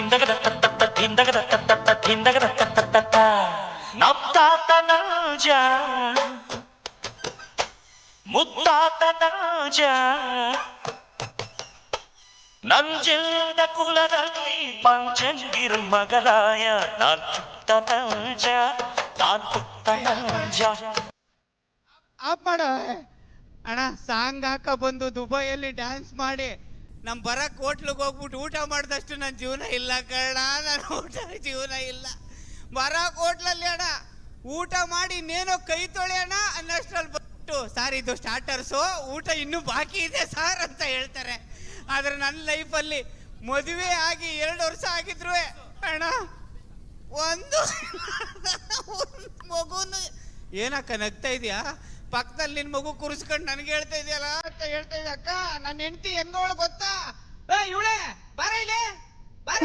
ಧಿಂದಗದ ತತ್ತ ತಿಂದಗದ ತತ್ತ ತಿಂದಗದ ತತ್ತ ನಪ್ತಾತ ನಾಜ ಮುತ್ತಾತ ನಾಜ ನಂಜದ ಕುಲದಲ್ಲಿ ಪಂಚಂಗಿರ ಮಗರಾಯ ನಾನ್ ಪುಟ್ಟ ನಂಜ ನಾನ್ ಪುಟ್ಟ ನಂಜ ಆಫ್ ಮಾಡು ಅಣ್ಣ ಸಾಂಗ್ ಹಾಕ ಬಂದು ದುಬೈಯಲ್ಲಿ ಡ್ಯಾನ್ಸ್ ಮಾಡಿ ನಮ್ ಬರಕ್ ಹೋಟ್ಲಿಗೆ ಹೋಗ್ಬಿಟ್ಟು ಊಟ ಮಾಡಿದಷ್ಟು ನನ್ನ ಜೀವನ ಇಲ್ಲ ಕಣ ನನ್ನ ಊಟ ಜೀವನ ಇಲ್ಲ. ಬರಕ್ ಹೋಟ್ಲಲ್ಲಿ ಅಣ್ಣ, ಊಟ ಮಾಡಿ ಇನ್ನೇನೋ ಕೈ ತೊಳೆ ಅಣ್ಣ ಬಂದ್ಬಿಟ್ಟು, ಸರ್, ಇದು ಸ್ಟಾರ್ಟರ್ಸು ಊಟ ಇನ್ನೂ ಬಾಕಿ ಇದೆ ಸರ್ ಅಂತ ಹೇಳ್ತಾರೆ. ಆದ್ರೆ ನನ್ನ ಲೈಫಲ್ಲಿ ಮದುವೆ ಆಗಿ ಎರಡು ವರ್ಷ ಆಗಿದ್ರು ಅಣ್ಣ ಒಂದು ಮಗುನು ಏನಕ್ಕ ನಗ್ತಾ ಇದೀಯಾ? ಪಕ್ಕದಲ್ಲಿ ನಿನ್ ಮಗು ಕುರಿಸ್ಕೊಂಡು ನನ್ಗೆ ಹೇಳ್ತಾ ಇದೆಯಲ್ಲ ಅಂತ ಹೇಳ್ತಾ ಇದೆ ಅಕ್ಕ. ನನ್ನ ಹೆಂಡತಿ ಹೆಂಗೋಳು ಗೊತ್ತಾ? ಏ, ಇವಳೆ, ಬಾರ ಇಲ್ಲಿ. ಬಾರ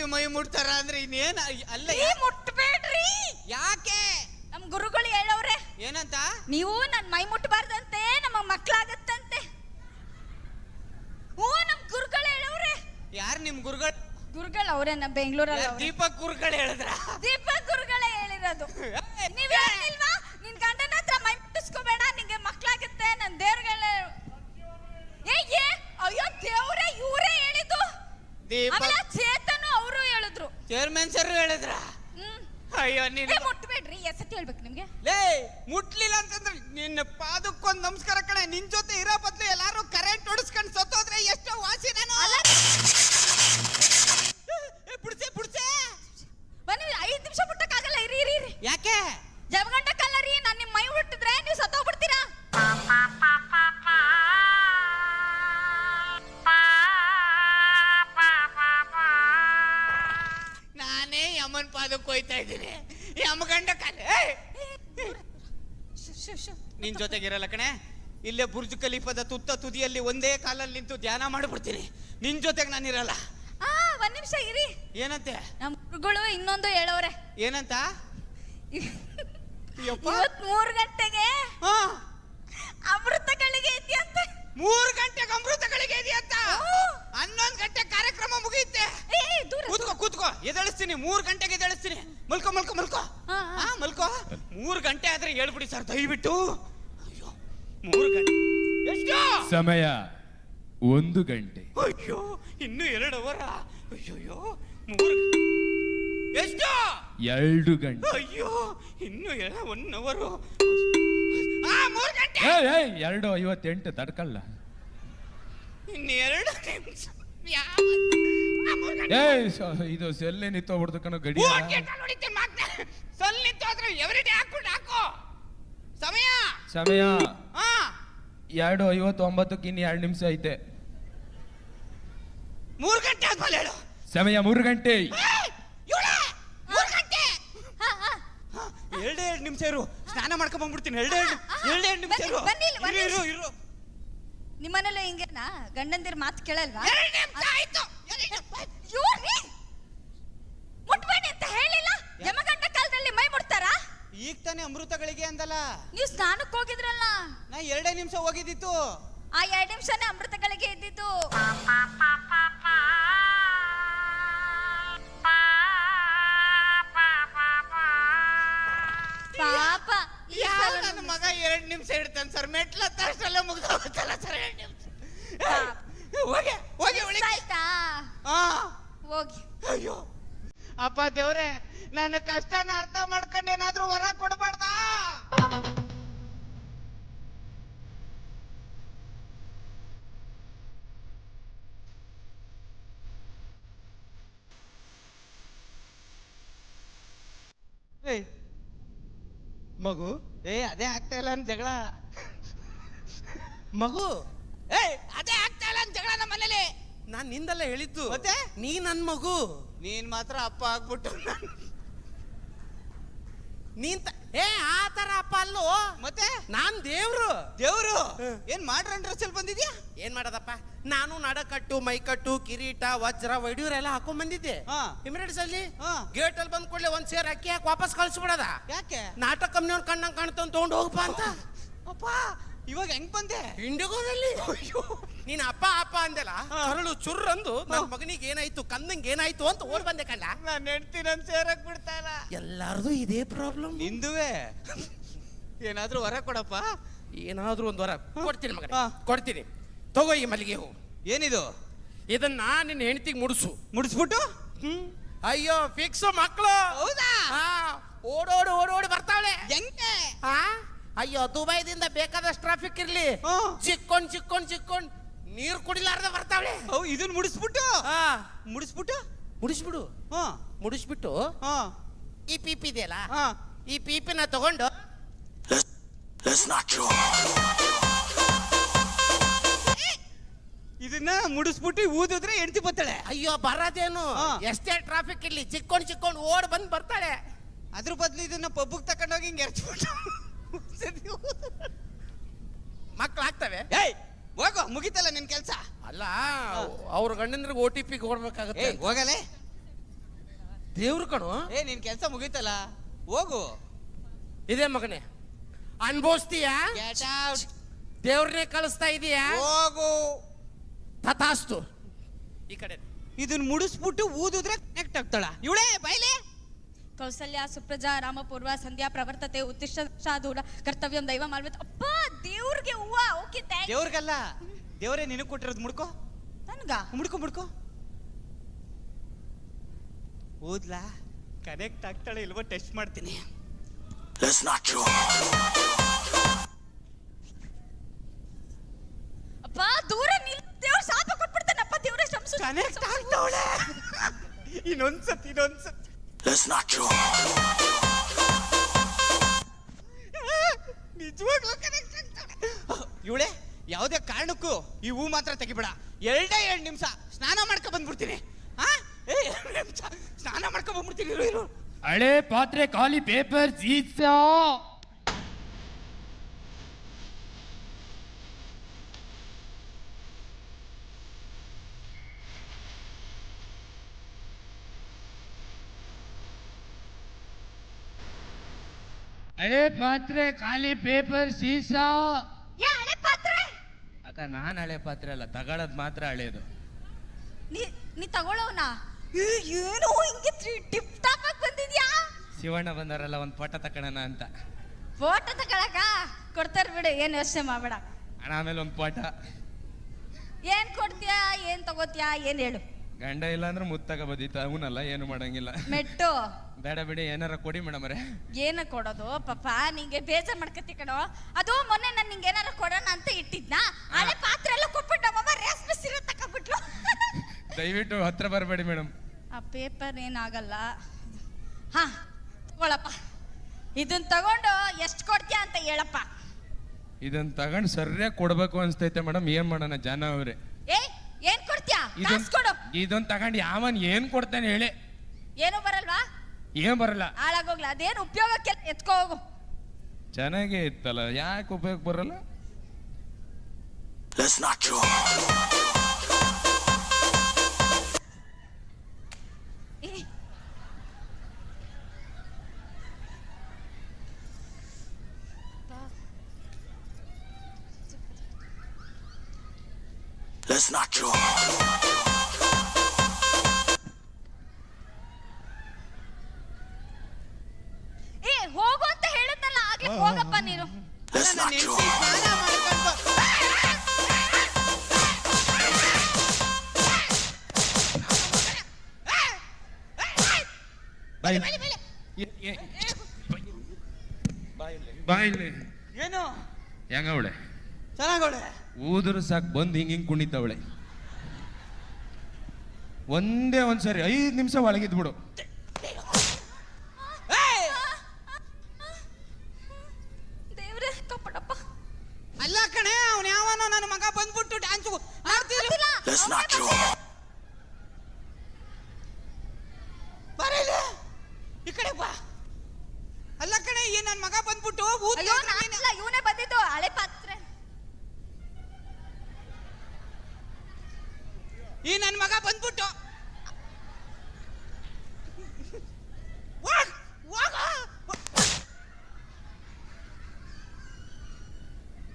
ಹೆಂಡತಿ ಮೈ ಮುಟ್ತಾರ ಅಂದ್ರೆ ಇನ್ನೇನ ಅಲ್ಲ ಮುಟ್ಬೇಡ್ರಿ. ಯಾಕೆ? ನಮ್ ಗುರುಗಳು ಹೇಳವ್ರೆ. ಏನಂತ? ನೀವು ನನ್ ಮೈ ಮುಟ್ಬಾರ್ದಂತೆ ನಮ್ಮ ಮಕ್ಳಾಗತ್ತಂತೆ. ಓ ನಮ್ ಗುರುಗಳು ಹೇಳವ್ರೆ. ಯಾರು ನಿಮ್ ಗುರುಗಳು ಗುರುಗಳು ಅವ್ರೆ ನಮ್ ಬೆಂಗಳೂರಲ್ಲಿ ದೀಪಕ್ ಗುರುಗಳು ಹೇಳಿದ್ರ? ದೀಪಕ್ ಗುರುಗಳೇ ಹೇಳಿರೋದು. ನೀವ್ ಹೇಳಿಲ್ವಾ ನಿನ್ ಗಂಡನ ಹತ್ರ ಮೈ ಮುಟ್ಟಿಸ್ಕೋಬೇಡ ನಿಂಗೆ ಮಕ್ಳಾಗತ್ತೆ ನನ್ ದೇವ್ರಗಳ ಏ ಏ ಅಯ್ಯೋ ದೇವ್ರೆ ಇವ್ರೇ ಹೇಳಿದ್ದು. ದೀಪಕ್ ಆಮೇಲೆ ಅವರು ಹೇಳಿದ್ರು ಚೇರ್ಮನ್ ಸರ್ ಹೇಳಿದ್ರ? ಅಯ್ಯೋ ನೀನು ಮುಟ್ಬೇಡ್ರಿ ಎಸತಿ ಹೇಳ್ಬೇಕು ನಿಮ್ಗೆ. ಲೇ ಮುಟ್ಲಿಲ್ಲ ಅಂತಂದ್ರೆ ನಿನ್ನ ಪಾದಕ್ಕೊಂದು ನಮಸ್ಕಾರ ಕಣೆ ನಿನ್ ಜೊತೆ ಇರೋ ಬದ್ಲು ಎಲ್ಲಾರು ಕರೆಂಟ್ ಹೊಡಿಸ್ಕೊಂಡು ಸತ್ತೋದ್ರೆ ಎಷ್ಟೋ ವಾಸಿ ನಾನು. ಬಿಡ್ಸೆ ಬಿಡ್ಸೆ ಬನ್ನಿ ಐದು ನಿಮಿಷ ಮುಟ್ಟಕ್ಕಾಗಲ್ಲ ಇರಿ ಇರಿ ಇರಿ. ಯಾಕೆ? ಜಮಗಂಡ ಹೋಯ್ತಾ ಇದ್ದೀನಿ. ಯಮಗಂಡ ಕಾಲ. ನಿನ್ ಜೊತೆಗಿರಲ್ಲ ಕಣೆ. ಇಲ್ಲೇ ಬುರ್ಜ್ ಖಲೀಫದ ತುತ್ತ ತುದಿಯಲ್ಲಿ ಒಂದೇ ಕಾಲಲ್ಲಿ ನಿಂತು ಧ್ಯಾನ ಮಾಡ್ಬಿಡ್ತೀನಿ. ನಿನ್ ಜೊತೆಗೆ ಇರಲ್ಲ. ಆ ಒಂದ್ ನಿಮಿಷ ಇರಿ. ಏನಂತೆ? ನಮ್ ಗುರುಗಳು ಇನ್ನೊಂದು ಹೇಳೋರೆ. ಏನಂತ? ಯಪ್ಪ. ಇವತ್ ಮೂರ್ ಗಂಟೆಗೆ ಹಾ. ಅಮೃತಗಳಿಗೆ ಇದೆಯಂತೆ. ಮೂರು ಗಂಟೆಗೆ ಅಮೃತಗಳಿಗೆ ಇದೆಯಂತ ಹ್ಞೂ. ಹನ್ನೊಂದ್ ಗಂಟೆ ಕಾರ್ಯಕ್ರಮ ಮುಗಿಯುತ್ತೆ ಏ ಏ, ದೂರ ಕೂತ್ಕೋ ಕೂತ್ಕೋ ಎದಳಿಸ್ತೀನಿ ಮೂರ್ ಗಂಟೆಗೆ ಎದಳಿಸ್ತೀನಿ. ಮಲ್ಕೋ ಮಲ್ಕೋ ಮಲ್ಕೋ. ಹಾ, ಮಲ್ಕೋ. ಮೂರ್ ಗಂಟೆ ಆದ್ರೆ ಹೇಳ್ಬಿಡಿ ಸರ್ ದಯವಿಟ್ಟು. ಅಯ್ಯೋ ಮೂರ್ ಗಂಟೆ. ಎಷ್ಟು? ಸಮಯ ಒಂದು ಗಂಟೆ. ಅಯ್ಯೋ ಇನ್ನು ಎರಡು ಅವರ. ಅಯ್ಯೋ ಮೂರ್ ಎಷ್ಟು? ಎರಡು ಗಂಟೆ. ಅಯ್ಯೋ ಇನ್ನು ಒನ್ ಅವರು. ಆ ಮೂರ್ ಗಂಟೆ. ಎರಡು ಐವತ್ತೆಂಟು ತಡ್ಕಲ್ಲ. ಇನ್ನೆರಡು ನಿಮಿಷ. ಇದು ಸೆಲ್ಲೆ ನಿಂತೋಗ್ಬಿಡ್ತು ಕಣೋ ಗಡಿ ಸಮಯ. ಸಮಯ. ಹಾ. ಎರಡು ಐವತ್ತೊಂಬತ್ತಕ್ಕೆ ಇನ್ನು ಎರಡು ನಿಮಿಷ ಐತೆ. ಮೂರ್ ಗಂಟೆ ಆದ್ಮೇಲೆ ಹೇಳು. ಸಮಯ ಮೂರು ಗಂಟೆ. ಎರಡೇ ಎರಡು ನಿಮಿಷ ಇರು. ಸ್ನಾನ ಮಾಡ್ಕೊಂಡ್ ಬಂದ್ಬಿಡ್ತೀನಿ. ಎರಡೇ ಎರಡು ಎರಡೇ ಎರಡು ನಿಮಿಷ ಇರು. ಬನ್ನಿ ಇಲ್ಲಿ, ಒಂದ್ ಇರು, ಇರು. ನಿಮಿಷ. ಇರು ನಿಮ್ಮನೇಲಿ ಹಿಂಗೇನಾ? ಗಂಡಂದಿರ್ ಮಾತು ಕೇಳಲ್ವಾ. ಮುಟ್ಬೇಡಿ ಅಂತ ಹೇಳಿಲ್ಲ? ಯಮಗಂಡ ಕಾಲದಲ್ಲಿ ಮೈ ಮುಡ್ತಾರಾ ಈಗ ತಾನೇ ಅಮೃತಗಳಿಗೆ ಅಂದಲ್ಲ. ನೀವು ಸ್ನಾನಕ್ಕೆ ಹೋಗಿದ್ರಲ್ಲ ನಾ ಎರಡೇ ನಿಮಿಷ ಹೋಗಿದ್ದಿತ್ತು. ಆ ಎರಡ್ ನಿಮಿಷನೇ ಅಮೃತಗಳಿಗೆ ಕಷ್ಟನ ಅರ್ಥ ಮಾಡ್ಕೊಂಡು ಏನಾದ್ರೂ ವರ ಕೊಡ್ಬಾರ್ದಾ? ಮಗು? ಏ ಅದೇ ಆಗ್ತಾ ಇಲ್ಲ ಅಂತ ಜಗಳ. ಮಗು? ಏ ಅದೇ ಆಗ್ತಾ ಇಲ್ಲ ಅಂತ ಜಗಳ ನಮ್ಮ ಮನೇಲಿ. ನಾನ್ ನಿಂದಲ್ಲ ಹೇಳಿದ್ದು. ಮತ್ತೆ? ನೀ ನನ್ ಮಗು. ನೀನ್ ಮಾತ್ರ ಅಪ್ಪ ಆಗ್ಬಿಟ್ಟು ನೀನ್ ತ- ಏ ಆತರ ತರ ಅಪ್ಪ ಅಲ್ಲೋ. ಮತ್ತೆ? ನಾನ್ ದೇವ್ರು. ದೇವ್ರು? ಏನ್ ಮಾಡ್ರನ್ ಬಂದಿದ್ಯಾ? ಏನ್ ಮಾಡೋದಪ್ಪ? ನಾನು ನಡಕಟ್ಟು ಮೈಕಟ್ಟು ಕಿರೀಟ ವಜ್ರ ವೈಡ್ಯೂರ್ ಎಲ್ಲ ಹಾಕೊಂಡ್ ಬಂದಿದ್ದೆ. ಇಮ್ರೆಡ್ಸ್ ಅಲ್ಲಿ. ಗೇಟ್ ಅಲ್ಲಿ ಬಂದ್ ಕೂಡಲೇ ಒಂದ್ ಸೇರ್ ಅಕ್ಕಿ ಹಾಕಿ ವಾಪಸ್ ಕಳ್ಸ್ಬಿಡದ. ಯಾಕೆ? ನಾಟಕ ಕಂಪ್ನಿಯವ್ನ ಕಣ್ಣಂಗ್ ಕಾಣ್ತಾವ ತಗೊಂಡ್ ಹೋಗಪ್ಪ ಅಂತ. ಅಪ್ಪ. ಇವಾಗ ಹೆಂಗ್ ಬಂದೆ? ಇಂಡಿಗೋದಲ್ಲಿ ನೀನ್ ಅಪ್ಪ ಅಪ್ಪ ಅಂದೆಲ್ಲ? ಅರಳು ಚುರ್ ಅಂದು ನನ್ ಮಗನಿಗೆ ಏನಾಯ್ತು ಕಂದಂಗ್ ಏನಾಯ್ತು ಅಂತ ಓಡ್ ಬಂದೆ ಕಂಡ. ನಾನು ಹೆಂಡ್ತಿ ನನ್ ಸೇರಕ್ ಬಿಡ್ತಾ ಇಲ್ಲ. ಎಲ್ಲಾರ್ದು ಇದೇ ಪ್ರಾಬ್ಲಮ್. ನಿಂದುವೆ? ಏನಾದ್ರೂ ಹೊರ ಕೊಡಪ್ಪ? ಏನಾದ್ರೂ ಒಂದು ವರ ಕೊಡ್ತೀನಿ ಮಗ. ಕೊಡ್ತೀನಿ. ತಗೋ ಈ ಮಲ್ಲಿಗೆ ಹೂ. ಏನಿದು? ಇದನ್ನ ನಿನ್ನ ಹೆಂಡತಿಗೆ ಮುಡಿಸು. ಮುಡಿಸ್ಬಿಟ್ಟು? ಹ್ಮ್. ಅಯ್ಯೋ ಫಿಕ್ಸ್ ಮಕ್ಕಳು ಹೌದಾ? ಓಡೋಡು ಓಡೋಡಿ ಓಡೋಡಿ ಬರ್ತಾವಳೆ. ಹೆಂಗೆ ಹಾ ಅಯ್ಯೋ ದುಬೈದಿಂದ ಬೇಕಾದಷ್ಟು ಟ್ರಾಫಿಕ್ ಇರ್ಲಿ. ಹಾ. ಚಿಕ್ಕೊಂಡ್ ಚಿಕ್ಕೊಂಡ್ ಚಿಕ್ಕೊಂಡ್ ನೀರ್ ಕುಡಿಲಾರ್ದ ಬರ್ತಾವಳೆ. ಹೌ ಇದನ್ನ ಮುಡಿಸ್ಬಿಟ್ಟು? ಹಾ. ಮುಡಿಸ್ಬಿಟ್ಟು? ಮುಡಿಸ್ಬಿಡು. ಹಾ. ಮುಡಿಸ್ಬಿಟ್ಟು ಹಾ. ಈ ಪೀಪಿ ಇದೆಯಲ್ಲ ಹಾ. ಈ ಪೀಪಿನ ತಗೊಂಡು ಇದನ್ನ ಮುಡಿಸ್ಬಿಟ್ಟು ಊದಿದ್ರೆ ಹೆಂಡ್ತಿ ಬರ್ತಾಳೆ. ಅಯ್ಯೋ ಬರದೇನು? ಹಾ. ಎಷ್ಟೇ ಟ್ರಾಫಿಕ್ ಇರ್ಲಿ ಚಿಕ್ಕೊಂಡ್ ಚಿಕ್ಕೊಂಡ್ ಓಡ್ ಬಂದ್ ಬರ್ತಾಳೆ. ಅದ್ರ ಬದಲು ಇದನ್ನ ಪಬ್ಬಕ್ ತಕೊಂಡೋಗಿ ಹಿಂಗೆ ಎರಚ್ಬಿಟ್ಟು. ಮಕ್ಳು ಆಗ್ತವೆ ಏಯ್ ಹೋಗು ಮುಗಿತಲ್ಲ ನಿನ್ ಕೆಲ್ಸ? ಅಲ್ಲ ಅವ್ರ ಗಂಡಂದ್ರಿಗೆ ಓ ಟಿ ಪಿ ಕೊಡ್ಬೇಕಾಗತ್ತೆ. ಹೋಗಲೆ ಹೋಗಲೇ? ದೇವ್ರು ಕಣು. ಏ ನಿನ್ ಕೆಲ್ಸ ಮುಗಿತಲ್ಲ? ಹೋಗು. ಇದೇ ಮಗನೇ ಅನ್ಭವಿಸ್ತೀಯಾ? Get out. ದೇವ್ರನ್ನೇ ಕಳಿಸ್ತಾ ಇದೀಯಾ? ಹೋಗು. ತಥಾಸ್ತು. ಈ ಕಡೆ. ಇದನ್ನ ಮುಡಿಸ್ಬಿಟ್ಟು ಊದಿದ್ರೆ ಕನೆಕ್ಟ್ ಆಗ್ತಾಳ. ಇವಳೇ ಬೈಲೆ? ಕೌಸಲ್ಯ ಸುಪ್ರಜಾ ರಾಮಪೂರ್ವ ಸಂಧ್ಯಾ ಪ್ರವರ್ತತೆ ಉತ್ತಿಷ್ಟ ಶಾದೂರ ಕರ್ತವ್ಯಂ ದೈವ ಮಾಡ್ಬೇಕು ಅಪ್ಪ ದೇವ್ರಿಗೆ ಹೂವ ಓಕೆ ಥ್ಯಾಂಕ್ ದೇವ್ರಿಗಲ್ಲ ದೇವರೇ ನಿನಗೆ ಕೊಟ್ಟಿರೋದು ಮುಡ್ಕೋ. ನನ್ಗ? ಮುಡ್ಕೊ ಮುಡ್ಕೊ. ಓದ್ಲಾ? ಕನೆಕ್ಟ್ ಆಗ್ತಾಳೆ ಇಲ್ವೋ ಟೆಸ್ಟ್ ಮಾಡ್ತೀನಿ. ಅಪ್ಪ ದೂರ ನಿಲ್ ದೇವ್ರ ಶಾಪ ಕೊಟ್ಬಿಡ್ತಾನಪ್ಪ ದೇವ್ರ ಶಂಸು ಕನೆಕ್ಟ್ ಆಗ್ತಾವಳೆ. ಇನ್ನೊಂದ್ಸತಿ ಇನ್ನೊಂದ್ಸತಿ. ನಿಜವಾಗ್ಲೂ ಕನೆಕ್ಟ್ draw. ಇವಳೆ ಯಾವುದೇ ಕಾರಣಕ್ಕೂ ಈ ಹೂ ಮಾತ್ರ ತೆಗಿಬೇಡ. ಎರಡೇ ಎರಡು ನಿಮಿಷ ಸ್ನಾನ ಮಾಡ್ಕೊ ಬಂದ್ಬಿಡ್ತೀನಿ. ಹಾ ಏ ಎರಡು ನಿಮಿಷ ಸ್ನಾನ ಮಾಡ್ಕೊ ಬಂದ್ಬಿಡ್ತೀನಿ ಇರು ಇರು. ಹಳೆ ಪಾತ್ರೆ ಖಾಲಿ ಪೇಪರ್ ಸೀಸಾ. ಹಳೆ ಪಾತ್ರೆ ಖಾಲಿ ಪೇಪರ್ ಸೀಸಾ. ಯಾ ಹಳೆ ಪಾತ್ರೆ? ಅಕ್ಕ ನಾನ್ ಹಳೆ ಪಾತ್ರೆ ಅಲ್ಲ ತಗೊಳದ್ ಮಾತ್ರ ಹಳೇದು ನೀ ನೀ ತಗೊಳ್ಳೋನ ಏನೋ ಹಿಂಗೆ ಟಿಪ್ ಟಾಪ್ ಆಗಿ ಬಂದಿದ್ಯಾ? ಶಿವಣ್ಣ ಬಂದಾರಲ್ಲ ಒಂದ್ ಫೋಟೋ ತಕೊಳ್ಳೋಣ ಅಂತ. ಫೋಟೋ ತಗೊಳಕ? ಕೊಡ್ತಾರ ಬಿಡು ಏನ್ ಯೋಚನೆ ಮಾಡ್ಬೇಡ. ಅಣ್ಣ ಆಮೇಲೆ ಒಂದ್ ಫೋಟೋ ಏನ್ ಕೊಡ್ತೀಯಾ ಏನ್ ತಗೋತೀಯಾ ಏನ್ ಹೇಳು. ಗಂಡ ಇಲ್ಲ ಅಂದ್ರೆ ಮುತ್ತಾಗ ಬದೀತ ಅವನಲ್ಲ ಏನು ಮಾಡಂಗಿಲ್ಲ. ಮೆಟ್ಟು. ಬೇಡ ಬಿಡಿ ಏನಾರ ಕೊಡಿ ಮೇಡಮ್ ಅವರೇ. ಏನ ಕೊಡೋದು? ಪಾಪ ನಿಂಗೆ ಬೇಜಾರ್ ಮಾಡ್ಕತಿ ಕಣೋ. ಅದು ಮೊನ್ನೆ ನಾನು ನಿಂಗೆ ಏನಾರ ಕೊಡೋಣ ಅಂತ ಇಟ್ಟಿದ್ನ. ಅದೇ ಪಾತ್ರೆ ಎಲ್ಲ ಕೊಟ್ಬಿಟ್ಟು ನಮ್ಮಮ್ಮ ರೇಷ್ಮೆ ಸೀರೆ ತಕೊಂಡ್ಬಿಟ್ಲು ದಯವಿಟ್ಟು ಹತ್ರ ಬರಬೇಡಿ ಮೇಡಮ್. ಆ ಪೇಪರ್ ಏನಾಗಲ್ಲ. ಹಾ ತಗೊಳಪ್ಪ. ಇದನ್ನ ತಗೊಂಡು ಎಷ್ಟು ಕೊಡ್ತೀಯ ಅಂತ ಹೇಳಪ್ಪ. ಇದನ್ನ ತಗೊಂಡು ಸರಿಯಾಗಿ ಕೊಡ್ಬೇಕು ಅನ್ಸ್ತೈತೆ ಮೇಡಮ್ ಏನ್ ಮಾಡೋಣ ಜನ ಅವ್ರೆ. ಏ ಏನ್ ಕೊಡ್ತೀಯ? ಇದನ್ ಕಾಸು ಕೊಡು. ಇದನ್ ತಗೊಂಡ್ ಯಾವನ್ ಏನ್ ಕೊಡ್ತಾನೆ ಹೇಳಿ. ಏನು ಬರಲ್ವಾ? ಏನ್ ಬರಲ್ಲ? ಹಾಳಾಗೋಗ್ಲ ಅದೇನು ಉಪಯೋಗಕ್ಕೆ ಎತ್ಕೋ ಹೋಗು. ಚೆನ್ನಾಗೇ ಇತ್ತಲ್ಲ ಯಾಕೆ ಉಪಯೋಗ ಬರಲ್ಲ? ಏ, ಏ ಊದ್ರು ಸಾಕು ಬಂದು ಹಿಂಗೆ ಹಿಂಗೆ ಕುಣಿತವಳೆ. ಒಂದೇ ಒಂದ್ಸರಿ ಐದು ನಿಮಿಷ ಒಳಗಿದ್ಬಿಡು ದೇವ್ರೆ ಕಪ್ಪಡಪ್ಪ ಅಲ್ಲ ಕಣೆ ಅವನ್ ಯಾವನ ಯಾವನೋ ನನ್ನ ಮಗ ಬಂದ್ಬಿಟ್ಟು ಡ್ಯಾನ್ಸ್ ಆಡ್ತಿದ್ರು ಬರಲ್ಲ ಈ ಕಡೆ ಬಾ ಅಲ್ಲ ಕಣೆ ಈ ನನ್ನ ಮಗ ಬಂದ್ಬಿಟ್ಟು ಊದ್ಲು ಅಯ್ಯೋ ಅಂದ್ರೆ ನೀನು- ನಾನಲ್ಲ ಇವನೇ ಬಂದಿದ್ದು ಹಳೆ ಪಾತ್ರೆ ಈ ನನ್ನ ಮಗ ಬಂದ್ಬಿಟ್ಟು ಹೋಗ್, ಹೋಗ.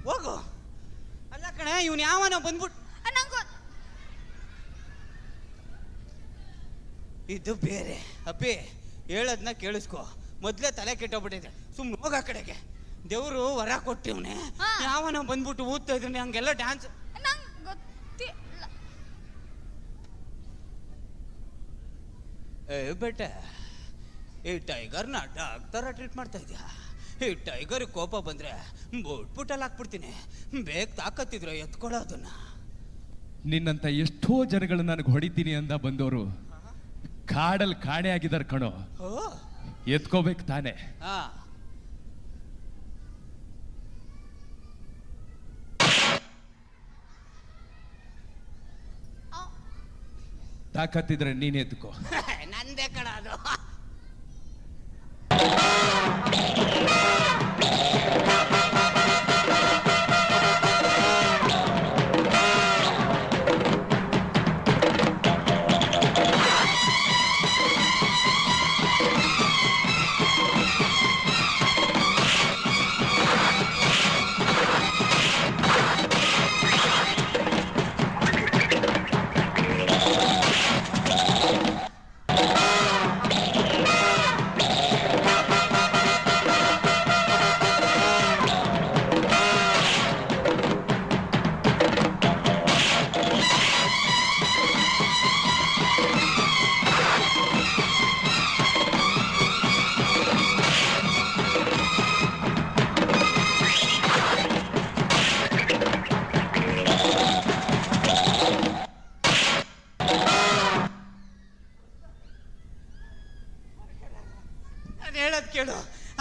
ಹೋಗು ಅಲ್ಲ ಕಣೆ ಇವನ್ ಯಾವನೋ ಬಂದ್ಬಿಟ್ಟು ಇದು ಬೇರೆ. ಅಪ್ಪಿ ಹೇಳೋದನ್ನ ಕೇಳಿಸ್ಕೊ. ಮೊದಲೇ ತಲೆ ಕೆಟ್ಟೋಗ್ಬಿಟ್ಟಿದೆ. ಸುಮ್ನೆ ಹೋಗ ಕಡೆಗೆ. ದೇವರು ವರ ಕೊಟ್ಟಿವ್ನೆ. ಯಾವನ ಬಂದ್ಬಿಟ್ಟು ಊದ್ತಾ ಇದ್ರೆ ಹಂಗೆಲ್ಲ ಡ್ಯಾನ್ಸ್ ಏ ಬೆಟ್ಟ. ಈ ಟೈಗರ್ನ ಡಾಕ್ಟರ ಟ್ರೀಟ್ ಮಾಡ್ತಾ ಇದ್ಯಾ? ಈ ಟೈಗರ್ ಕೋಪ ಬಂದ್ರೆ ಬುಟ್ಬುಟ್ಟಲ್ಲಿ ಹಾಕ್ಬಿಡ್ತೀನಿ. ಬೇಗ ತಾಕತ್ತಿದ್ರು ಎತ್ಕೊಳ್ಳೋದನ್ನ ನಿನ್ನಂತ ಎಷ್ಟೋ ಜನಗಳು ನನಗೆ ಹೊಡಿತೀನಿ ಅಂತ ಬಂದವರು ಕಾಡಲ್ಲಿ ಕಾಣೆ ಆಗಿದ್ದಾರೆ ಕಣೋ. ಓ ಎತ್ಕೋಬೇಕು ತಾನೆ. ಹಾ. ತಾಕತ್ತಿದ್ರೆ ನೀನ್ ಎತ್ಕೋ. ನಂದೇ ಕಣ ಅದು.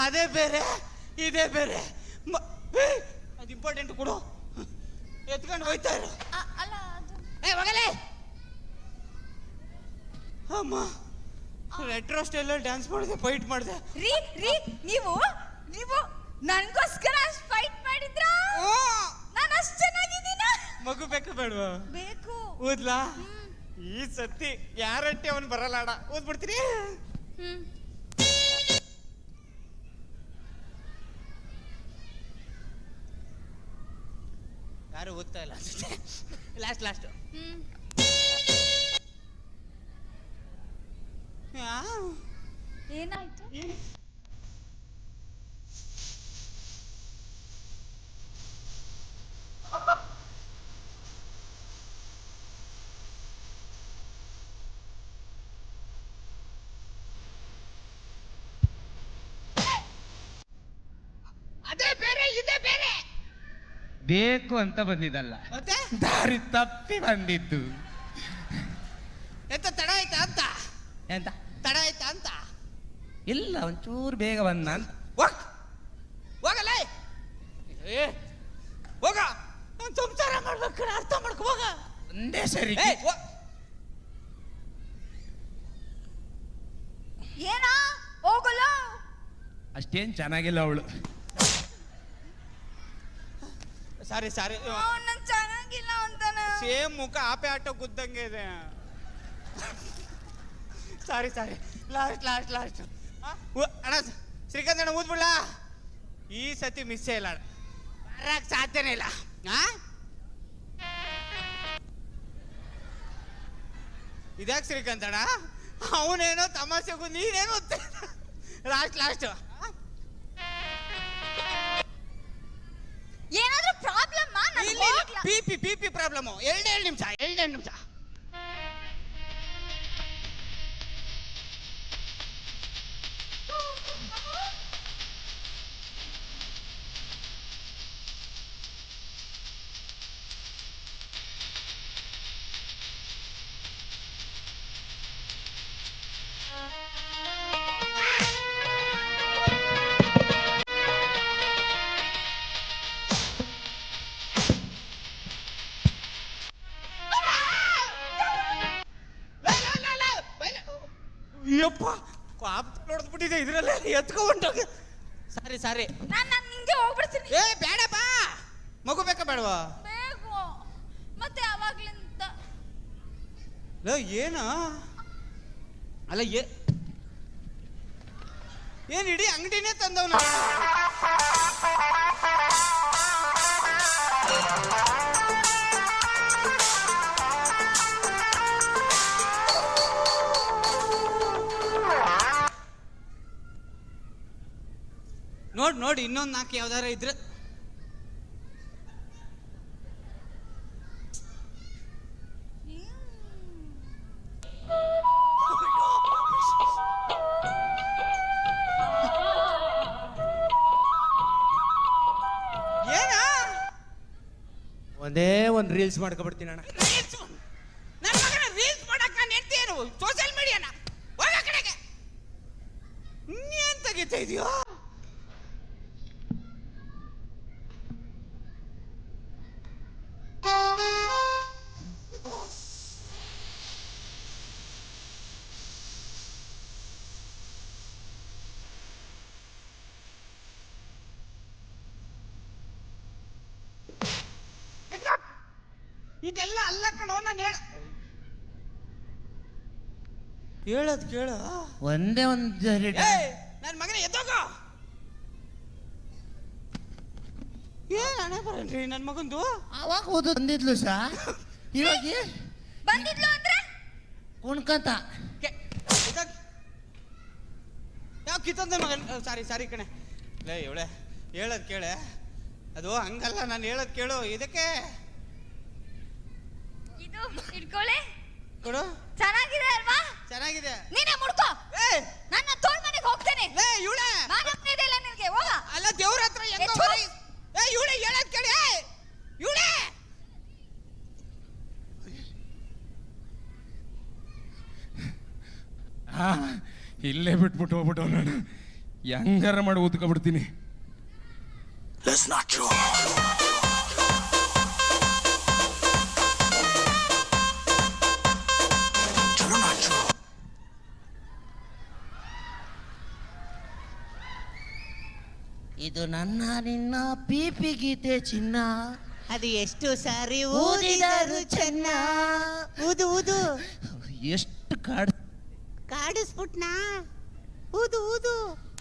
ಅದೇ ಬೇರೆ ಇದೇ ಬೇರೆ. ಅದು ಇಂಪಾರ್ಟೆಂಟ್ ಕೊಡು. ಎತ್ಕೊಂಡು ಹೋಯ್ತಾ ಇರು. ಏ ಮಗಲೇ ಅಮ್ಮ ರೆಟ್ರೋ ಸ್ಟೈಲಲ್ಲಿ ಡ್ಯಾನ್ಸ್ ಮಾಡಿದೆ ಫೈಟ್ ಮಾಡಿದೆ. ರೀ ರೀ ನೀವು ನೀವು ನನಗೋಸ್ಕರ ಫೈಟ್ ಮಾಡಿದ್ರಾ? ನಾನು ಅಷ್ಟು ಚೆನ್ನಾಗಿದ್ದೀನ? ಮಗು ಬೇಕು ಬೇಡ ಬೇಕು. ಊದ್ಲಾ ಈ ಸತಿ ಗ್ಯಾರಂಟಿ ಅವನು ಬರಲ್ಲ ಅಡ ಓದ್ಬಿಡ್ತೀರಿ ಹ್ಮ್. ಯಾರು ಓದ್ತಾ ಇಲ್ಲ ಲಾಸ್ಟ್ ಲಾಸ್ಟ್ ಹ್ಮ್. ಏನಾಯ್ತು? ಅದೇ ಬೇರೆ ಇದೇ ಬೇರೆ. ಬೇಕು ಅಂತ ಬಂದಿದ್ದಲ್ಲ. ಮತ್ತೆ? ದಾರಿ ತಪ್ಪಿ ಬಂದಿದ್ದು. ಎಂತ ತಡ ಆಯ್ತಾ ಅಂತ? ಎಂತ? ತಡ ಆಯ್ತಾ ಅಂತ? ಇಲ್ಲ ಒಂಚೂರು ಬೇಗ ಬಂದ ಅಂತ ಹೋಗ್. ಹೋಗಲ್ಲ. ಏ. ಹೋಗ. ನಾನು ಸಂಸಾರ ಮಾಡ್ಬೇಕು ಕಣೆ, ಅರ್ಥ ಮಾಡ್ಕೊ ಹೋಗ. ಒಂದೇ ಸರಿ. ಏ ಹೋ- ಏನಾ? ಹೋಗಲ್ಲ? ಅಷ್ಟೇನ್ ಚೆನ್ನಾಗಿಲ್ಲ ಅವಳು. ಸಾರಿ ಸಾರಿ. ನನ್ ಚೆನ್ನಾಗಿಲ್ಲ ಅಂತಾನ. ಸೇಮ್ ಮುಖ ಆಪೆ ಆಟೋ ಗುದ್ದಂಗೆ ಇದೆ. Sorry sorry. Last last last ಅಣ್ಣ ಶ್ರೀಕಾಂತ್ ಅಣ್ಣ ಊದ್ಬಿಡ್ಲ. ಈ ಸತಿ ಮಿಸ್ಸೇ ಇಲ್ಲ. ಬರಕ್ ಸಾಧ್ಯನೇ ಇಲ್ಲ. ಆ? ಇದ್ಯಾಕ್ ಶ್ರೀಕಾಂತ್ ಅಣ್ಣ? ಅವನೇನೋ ತಮಾಷೆಗೂ ನೀನೇನೋ ಲಾಸ್ಟ್ ಲಾಸ್ಟ್ ಏನಾದ್ರೂ problem P P P P P P problem ಎರಡೆರಡು ನಿಮಿಷ ಎರಡೆರಡು ನಿಮಿಷ. ಎತ್ಕೊಂಡೋಗ ಸಾರಿ ಸಾರಿ. ನಾನ್ ನಾನ್ ನಿಂಗೆ ಹೋಗ್ಬಿಡ್ತೀನಿ. ಏ ಬೇಡಪ್ಪ ಮಗು ಬೇಕಾ ಬೇಡವಾ? ಬೇಕು. ಮತ್ತೆ ಅವಾಗ್ಲಿಂದ ಲೋ ಏನ? ಅಲ್ಲ ಏ ಏನ್ ಇಡೀ ಅಂಗಡಿನೇ ತಂದವನ? ನೋಡ್ ನೋಡಿ ಇನ್ನೊಂದು ನಾಲ್ಕು ಯಾವ್ದಾರ ಇದ್ರೆ. ಒಂದೇ ಒಂದ್ ರೀಲ್ಸ್ ಮಾಡ್ಕೊಬಿಡ್ತೀನಿ ಅಣ್ಣ. ನನ್ನ ಮಗನ ರೀಲ್ಸ್ ಮಾಡಕ್ ನಾನು ಹೆಂಡ್ತಿ ಏನು? ಸೋಷಿಯಲ್ ಮೀಡಿಯಾನ ಹೋಗ ಕಡೆಗೆ. ಇನ್ನೇನ್ ತೆಗಿತಾ ಇದೆಯೋ? ಇದೆಲ್ಲ ಅಲ್ಲ ಕಣೋ ನಾನು ಹೇಳ ಹೇಳದ್ ಕೇಳ. ಒಂದೇ ಒಂದ್ ಏಯ್ ನನ್ನ ಮಗನ ಎದ್ದೋಗ. ಏನ್ ಹಣೆ ಬರನ್ರಿ ನನ್ನ ಮಗಂದು? ಅವಾಗ ಓದು ಬಂದಿದ್ಲು ಸಾ ಇವಾಗ ಬಂದಿದ್ಲು ಅಂದ್ರೆ? ಕುಣ್ಕಂತ. ಯಾವ ಕಿತ್ತಂದ ಮಗನ್? ಸಾರಿ ಸಾರಿ ಕಣೆ. ಲೇ ಇವಳೆ ಹೇಳದ್ ಕೇಳೆ. ಅದು ಹಂಗಲ್ಲ ನಾನು ಹೇಳದ್ ಕೇಳು. ಇದಕ್ಕೆ ಇದು ಇಟ್ಕೊಳ್ಳಿ ಕೊಡು. ಚೆನ್ನಾಗಿದೆ ಅಲ್ವಾ? ಚೆನ್ನಾಗಿದೆ. ನೀನೇ ಮುಡ್ಕೋ. ಏ! ನನ್ನ ತೋಳ್ ಮನೆಗೆ ಹೋಗ್ತೇನೆ. ಏ ಇವಳೆ. ಮಾನವನೇ ಇದೆಯಲ್ಲ ನಿನಗೆ? ಹೋಗ. ಅಲ್ಲ ದೇವ್ರ ಹತ್ರ ಹೆಂಗೋ ಏ ಇವಳೆ ಹೇಳದ್ ಕೇಳಿ. ಇವಳೆ. ಆ, ಇಲ್ಲೇ ಬಿಟ್ಬಿಟ್ಟು ಹೋಗ್ಬಿಟ್ಟು ನಾನು ಹೆಂಗಾರ ಮಾಡಿ ಓದ್ಕೊಬಿಡ್ತೀನಿ That's not true. ಇದು ನನ್ನ ನಿನ್ನ ಪಿಪಿ ಗೀತೆ ಚಿನ್ನ. ಅದು ಎಷ್ಟು ಸಾರಿ ಊದಿದರು ಚೆನ್ನ. ಊದು ಊದು. ಎಷ್ಟು ಕಾಡ್ ಕಾಡಿಸ್ಬಿಟ್ನಾ? ಊದು ಊದು.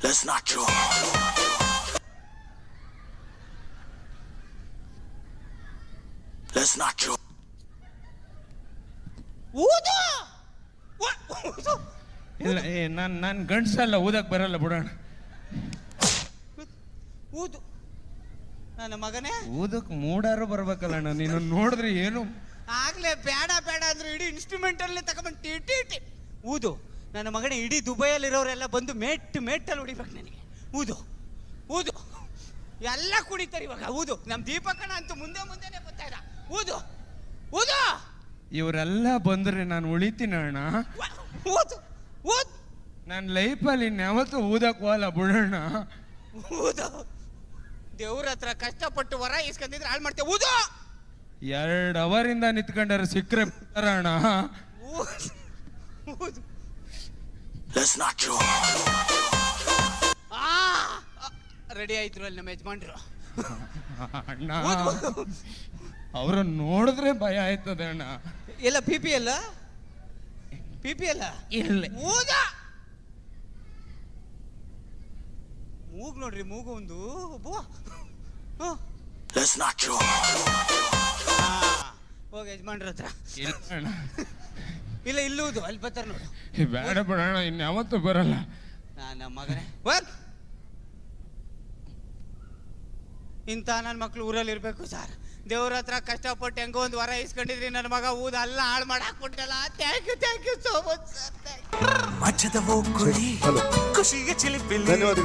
ನನ್ ನನ್. ಊದು. ಇಲ್ಲ ಏ ನಾನು ನಾನು ಗಂಡ್ಸಲ್ಲ ಊದಕ್ ಬರಲ್ಲ ಬಿಡೋಣ. ಊದು. ನನ್ನ ಮಗನೇ. ಊದಕ್ ಮೂಡಾರು ಬರ್ಬೇಕಲ್ಲ ಅಣ್ಣ ನೀನು ನೋಡಿದ್ರೆ ಏನು? ಆಗ್ಲೇ ಬೇಡ ಬೇಡ ಅಂದ್ರೆ ಇಡೀ ಇನ್ಸ್ಟ್ರೂಮೆಂಟ್ ಅಲ್ಲಿ ತಗೊಂಡ್ ಟಿ ಟಿ ಟಿ. ಊದು. ನನ್ನ ಮಗನೇ ಇಡೀ ದುಬೈಯಲ್ಲಿರೋರೆಲ್ಲ ಬಂದು ಮೆಟ್ಟು ಮೆಟ್ಟಲ್ಲಿ ಹೊಡಿಬೇಕು ನನಗೆ. ಊದು. ಊದು. ಎಲ್ಲ ಕುಡಿತಾರೆ ಇವಾಗ. ಊದು. ನಮ್ಮ ದೀಪಕಣ ಅಂತೂ ಮುಂದೆ ಮುಂದೆನೆ ಬರ್ತಾ ಇದ್ದ. ಊದು. ಊದು. ಇವರೆಲ್ಲ ಬಂದ್ರೆ ನಾನು ಉಳಿತೀನಿ ಅಣ್ಣ. ವ- ಊದು. ಊದು ನನ್ನ ಲೈಫಲ್ಲಿ ಇನ್ಯಾವತ್ತೂ ಊದಕ್ ಹೋಗಲ್ಲ ಬಿಡೋಣ ಊದು. ದೇವ್ರ ಹತ್ರ ಕಷ್ಟಪಟ್ಟು ವರ ಇಸ್ಕೊಂಡಿದ್ರೆ ಹಾಳು ಮಾಡ್ತೇವೆ ಊದು! ಎರಡು ಅವರಿಂದ ನಿಂತ್ಕೊಂಡಾರೆ ಸಿಕ್ಕರೆ ಅಣ್ಣ ಊದು! ಊದು! That's not true. ರೆಡಿ ಆಯ್ತು ಅಲ್ಲಿ ನಮ್ಮ ಯಜಮಾನ್ರು. ಅಣ್ಣ ಊದು. ಅವ್ರನ್ನ ನೋಡಿದ್ರೆ ಭಯ ಆಯ್ತದೆ ಅಣ್ಣ. ಎಲ್ಲ ಪಿ ಪಿ ಅಲ್ಲ? ಪಿ ಪಿ ಅಲ್ಲ? ಇಲ್ಲ. ಮೂಗ ಮೂಗ್ ನೋಡ್ರಿ ಮೂಗು ಒಂದು. ಹೋಗಿ ಯಜಮಾನ್ರ ಹತ್ರ. ಇಲ್ಲ ಇಲ್ಲೂದು ಅಲ್ಲಿ ಬರ್ತಾರೆ ನೋಡು. ಏ, ಬೇಡ ಬಿಡೋಣ ಇನ್ಯಾವತ್ತೂ ಬರಲ್ಲ. ನಾನ್ ನಮ್ಮ ಮಗನೇ. ಹೋಗ್. ಇಂಥ ನನ್ನ ಮಕ್ಳು ಊರಲ್ಲಿ ಇರ್ಬೇಕು ಸರ್. ದೇವ್ರ ಹತ್ರ ಕಷ್ಟಪಟ್ಟು ಹೆಂಗೋ ಒಂದು ವರ ಇಸ್ಕೊಂಡಿದ್ರಿ ನನ್ನ ಮಗ ಊದ ಅಲ್ಲ ಹಾಳು ಮಾಡಾಕ್ಬಿಟ್ಟಲ್ಲ. Thank you thank you so much sir ಮಠದ ಕುಳಿ ಖುಷಿಗೆ ಚಿಲಿಪಿಲಿ. ಧನ್ಯವಾದಗಳು.